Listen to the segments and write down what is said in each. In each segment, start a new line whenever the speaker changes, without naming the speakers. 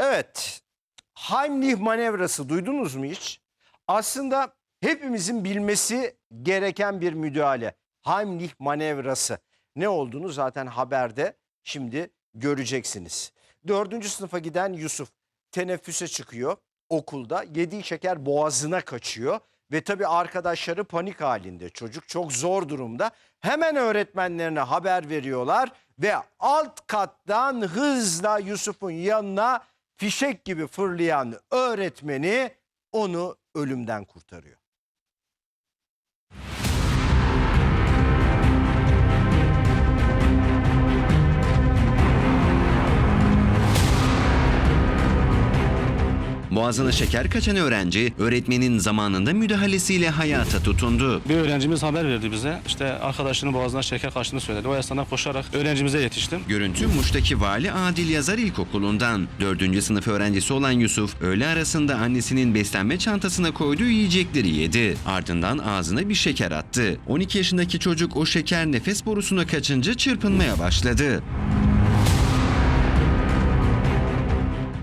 Evet. Heimlich manevrası duydunuz mu hiç? Aslında hepimizin bilmesi gereken bir müdahale. Heimlich manevrası. Ne olduğunu zaten haberde şimdi göreceksiniz. Dördüncü sınıfa giden Yusuf teneffüse çıkıyor okulda. Yediği şeker boğazına kaçıyor. Ve tabii arkadaşları panik halinde. Çocuk çok zor durumda. Hemen öğretmenlerine haber veriyorlar ve alt kattan hızla Yusuf'un yanına fişek gibi fırlayan öğretmeni onu ölümden kurtarıyor.
Boğazına şeker kaçan öğrenci öğretmenin zamanında müdahalesiyle hayata tutundu.
Bir öğrencimiz haber verdi bize. İşte arkadaşının boğazına şeker kaçtığını söyledi. O esnada koşarak öğrencimize yetiştim.
Görüntü Muş'taki Vali Adil Yazar İlkokulu'ndan. 4. sınıf öğrencisi olan Yusuf öğle arasında annesinin beslenme çantasına koyduğu yiyecekleri yedi. Ardından ağzına bir şeker attı. 12 yaşındaki çocuk o şeker nefes borusuna kaçınca çırpınmaya başladı.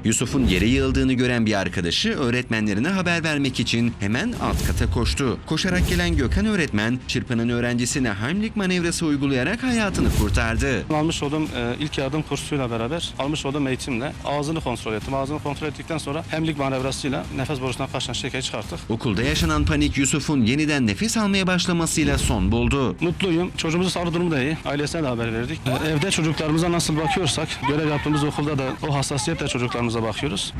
Yusuf'un yere yığıldığını gören bir arkadaşı öğretmenlerine haber vermek için hemen alt kata koştu. Koşarak gelen Gökhan öğretmen çırpınan öğrencisine Heimlich manevrası uygulayarak hayatını kurtardı.
Almış olduğum e, ilk yardım kursuyla beraber almış olduğum eğitimle ağzını kontrol ettim. Ağzını kontrol ettikten sonra hemlik manevrasıyla nefes borusundan kaçan şekeri çıkarttık.
Okulda yaşanan panik Yusuf'un yeniden nefes almaya başlamasıyla son buldu.
Mutluyum. Çocuğumuzun sağlık durumu da iyi. Ailesine de haber verdik. E, evde çocuklarımıza nasıl bakıyorsak görev yaptığımız okulda da o hassasiyetle çocuklarımıza bakıyoruz.